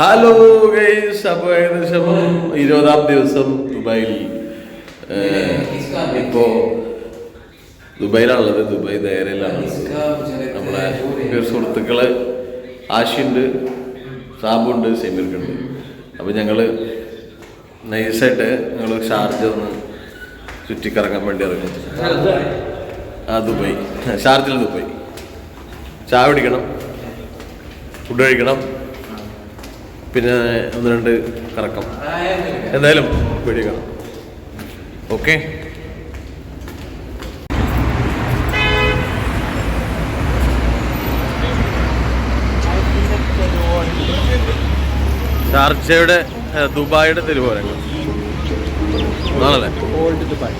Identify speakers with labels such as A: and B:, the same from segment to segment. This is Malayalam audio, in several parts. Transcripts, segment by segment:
A: ഹലോ ഗൈസ് അപ്പോൾ ഏകദേശം ഇരുപതാം ദിവസം ദുബായിൽ ഇപ്പോ ദുബായിലാണുള്ളത്. ദുബായ് ധൈര്യയിലാണ് നമ്മളെ സുഹൃത്തുക്കൾ ആഷിണ്ട് സാബുണ്ട് സെമീർക്കുണ്ട്. അപ്പൊ ഞങ്ങൾ നൈസായിട്ട് ഞങ്ങൾ ഷാർജ ഒന്ന് ചുറ്റിക്കറങ്ങാൻ വേണ്ടി ഇറങ്ങും. ആ ദുബായ്. ഷാർജിൽ ദുബായ്. ചായ കുടിക്കണം. ഫുഡ് കഴിക്കണം. പിന്നെ ഒന്ന് രണ്ട് കറക്കം. എന്തായാലും വീഡിയോ കാണാം. ഓക്കെ ഷാർജയുടെ ദുബായിയുടെ തിരുവോരങ്ങൾ. ആണല്ലേ?
B: ഓൾഡ് ദുബായ്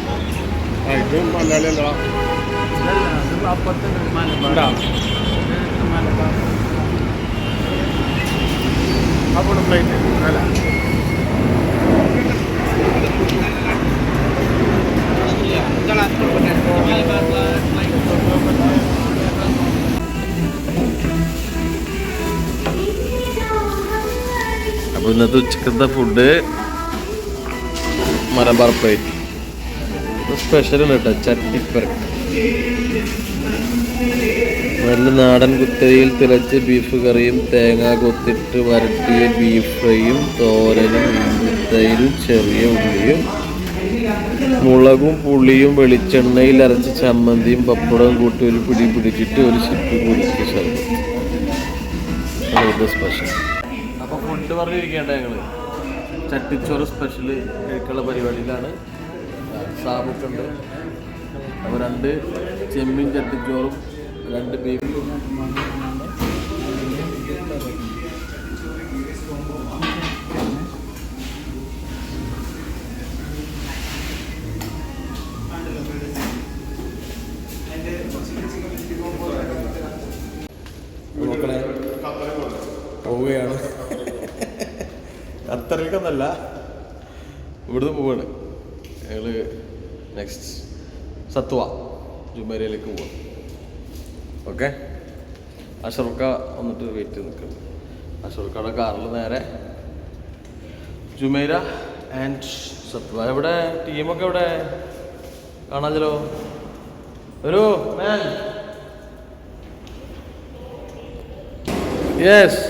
C: ഇത് മലയാളിയല്ല
B: അപ്പോൾ ഫ്ലൈറ്റ് അല്ല.
A: അപ്പൊ ഇന്നത്തെ ഉച്ചക്കത്തെ ഫുഡ് മലബാർ പ്ലേറ്റ് സ്പെഷ്യൽ ഉണ്ട് കേട്ടോ ചട്ടിപ്പരക്ക്. നല്ല നാടൻ കുത്തരിയിൽ തിളച്ച് ബീഫ് കറിയും തേങ്ങ കൊത്തിട്ട് വരട്ടിയ ബീഫ് ഫ്രൈയും തോരനും ഇഞ്ചിത്തൈരും ചെറിയ ഉള്ളിയും മുളകും പുളിയും വെളിച്ചെണ്ണയിൽ അരച്ച ചമ്മന്തിയും പപ്പടവും കൂട്ടി ഒരു പിടി പിടിച്ചിട്ട് ഒരു സിപ്പ് കുടിച്ച് ശർബത്ത് സ്പെഷ്യൽ അപ്പോൾ ഫുഡ് പറഞ്ഞിരിക്കേണ്ട ഞങ്ങൾ. ചട്ടിച്ചോറ് സ്പെഷ്യൽ കഴിക്കുള്ള പരിപാടിയിലാണ്. സാബുക്കുണ്ട് അപ്പോൾ രണ്ട് ചെമ്മീൻ ചട്ടിച്ചോറും രണ്ട് ബീഫ് മക്കളെ പോവുകയാണ്. അത്രയ്ക്കൊന്നല്ല ഇവിടുന്ന് പോവാണ്. ഞങ്ങൾ നെക്സ്റ്റ് സത്വ ജുമേരയിലേക്ക് പോവാം ഓക്കെ? അഷർക്ക വന്നിട്ട് വെയിറ്റ് നിൽക്കുന്നത് അഷർക്കയുടെ കാറിൽ നേരെ ജുമേര ആൻഡ് സത്വ എവിടെ? ടീമൊക്കെ എവിടെ? കാണാമല്ലോ ഒരു മാൻ യെസ്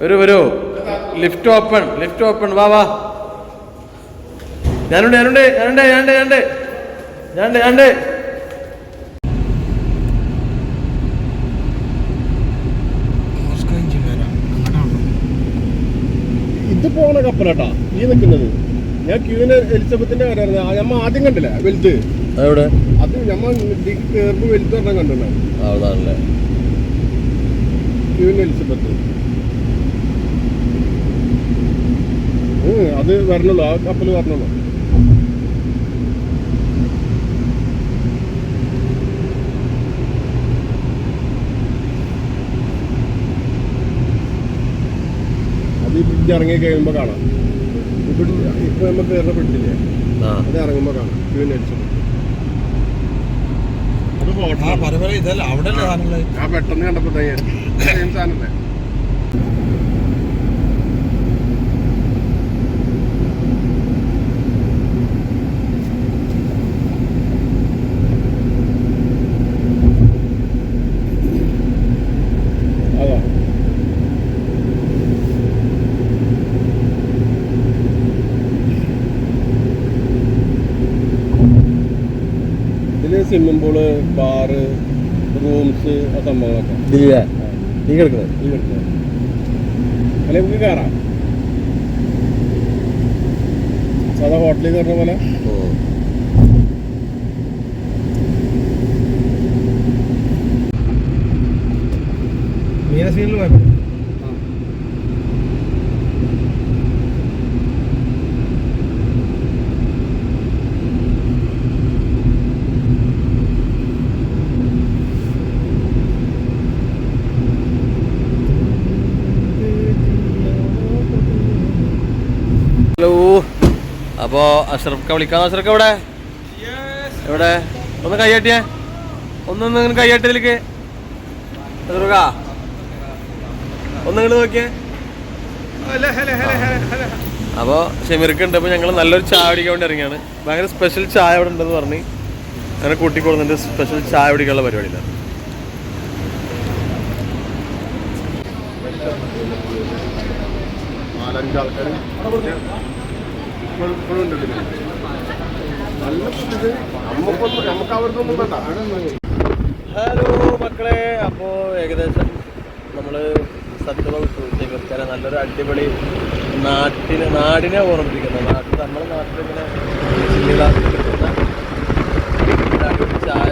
A: വരൂ വരൂ. ലിഫ്റ്റ് ഓപ്പൺ ലിഫ്റ്റ് ഓപ്പൺ വാ വാ. ഞാനുണ്ട് ഞാനുണ്ട് ഞാനുണ്ട് ഞാനുണ്ട് ഞാനുണ്ട്. ഞാനുണ്ട് ഞാനുണ്ട്
C: ഇത് പോണ കപ്പലാട്ടാ. ഈ നിൽക്കുന്നത് ഞാൻ ക്യൂവിന് എലിസബത്തിന്റെ കാര്യമായിരുന്നു. ആ ഞമ്മ ആദ്യം കണ്ടില്ല? വലുത്.
A: എവിടെ
C: അത് ഞമ്മ ഇതിക്ക് കയറുമ്പോ വലുത് പറഞ്ഞാൽ കണ്ടിട്ടുണ്ടായിരുന്നു
A: അവിടാണല്ലേ.
C: ക്യൂവിന് എലിസബത്ത്. അത് വരണല്ലോ ആ കപ്പൽ വരണല്ലോ അത് ഇറങ്ങി കഴിയുമ്പോ കാണാം. ഇവിടെ ഇപ്പൊ നമുക്ക് വേറെ പെട്ടില്ലേ
A: ആ.
C: അത് ഇറങ്ങുമ്പോ കാണാം. എലിസബത്ത് അത്
B: ആ
C: പെട്ടെന്ന് കണ്ടപ്പോ സെയിം സാധനല്ലേ അതാ ഇതിൽ സ്വിമ്മിംഗ് പൂൾ ബാറ് റൂംസ് ആ സംഭവങ്ങളൊക്കെ.
A: ഇതില്ലേ നീ കിടക്കുന്നത്
C: ഈ കിടക്കുന്നത് അല്ലെ നമുക്ക് കയറാം സാധാ ഹോട്ടലിൽ കയറുന്ന പോലെ.
B: ഓ. സീനിൽ പോയപ്പോ
A: ഹലോ അപ്പോ അഷ്റഫ്ക്ക വിളിക്കാം അഷ്റഫ്ക്ക എവിടെ? എവിടെ? ഒന്ന് കൈയാട്ടിയേ ഒന്നൊന്ന് ഇങ്ങനെ കൈയാട്ടിയതിലേക്ക് അഷ്റഫ്ക്ക ഒന്നിങ്ങോട്ട് നോക്കിയേ. അപ്പോൾ ഷെമിർക്ക് ഉണ്ട് അപ്പോൾ ഞങ്ങൾ നല്ലൊരു ചായ കുടിക്കാൻ വേണ്ടി ഇറങ്ങിയാണ്. ഭയങ്കര സ്പെഷ്യൽ ചായ അവിടെ ഉണ്ടെന്ന് പറഞ്ഞു അങ്ങനെ കൂട്ടിക്കൊള്ളുന്നുണ്ട് സ്പെഷ്യൽ ചായ കുടിക്കാനുള്ള പരിപാടിയിലാണ്.
C: നാലഞ്ച്
A: ഹലോ മക്കളെ അപ്പോൾ ഏകദേശം നമ്മൾ ഷെമിർക്കാരെ നല്ലൊരു അടിപൊളി നാട്ടിന് നാടിനെ ഓർമ്മിപ്പിക്കുന്ന. നാട്ടിൽ നമ്മുടെ നാട്ടിലിങ്ങനെ ചില്ലിടാക്കി കിട്ടുന്ന ചായ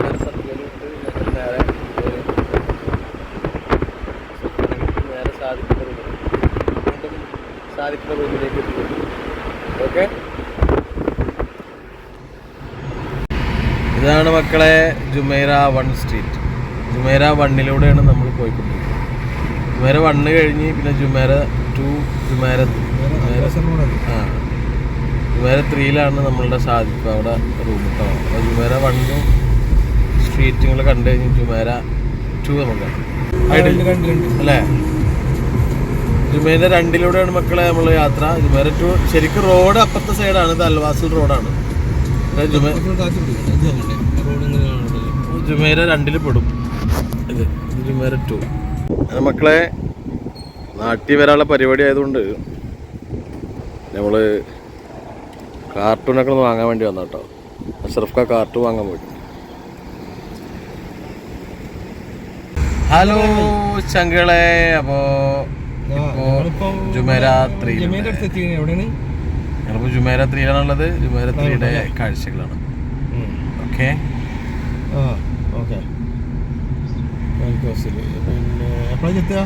A: ഒരു സത്യവകുപ്പ് ഞങ്ങൾ നേരെ ഒരു നേരെ സാധിക്കുന്ന റൂമിൽ വീണ്ടും സാധിക്കുന്ന റൂമിലേക്ക് എത്തിക്കുന്നു. ഓക്കെ ഇതാണ് മക്കളെ ജുമൈറ വൺ സ്ട്രീറ്റ്. ജുമൈറ വണ്ണിലൂടെയാണ് നമ്മൾ പോയിക്കൊണ്ടിരിക്കുന്നത്. ജുമൈറ വണ്ണ് കഴിഞ്ഞ് പിന്നെ ജുമൈറ ടു ജുമൈറ ആ. ജുമൈറ ത്രീയിലാണ് നമ്മളുടെ സാധിപ്പ് അവിടെ റൂം കാണാം അപ്പോൾ ജുമൈറ വണ്ണും സ്ട്രീറ്റുകൾ കണ്ടു കഴിഞ്ഞ് ജുമൈറ ടു നമുക്ക്. അല്ലേ? ജുമൈറ രണ്ടിലൂടെയാണ് മക്കളെ നമ്മൾ യാത്ര. ജുമൈറ ടു ശരിക്കും റോഡ് അപ്പുറത്തെ സൈഡാണ് ഇത് അൽവാസിൽ റോഡാണ് രണ്ടിൽ ജുമേര രണ്ടിൽ പെടും. ഇത് ജുമേര ടു മക്കളെ നാട്ടിൽ വരാനുള്ള പരിപാടി ആയതുകൊണ്ട് നമ്മൾ കാർട്ടൂണൊക്കെ ഒന്ന് വാങ്ങാൻ വേണ്ടി വന്ന കേട്ടോ അഷറഫ് കാ കാർട്ടൂൺ വാങ്ങാൻ പോയി. ഹലോ ചങ്കളെ. അപ്പോ ഞങ്ങളിപ്പോ ജുമേര ത്രീയിലാണുള്ളത്. കാഴ്ചകളാണ്. ഓക്കെ.
B: ഓക്കെ. പിന്നെ എപ്പോഴാണ് ചെത്തുക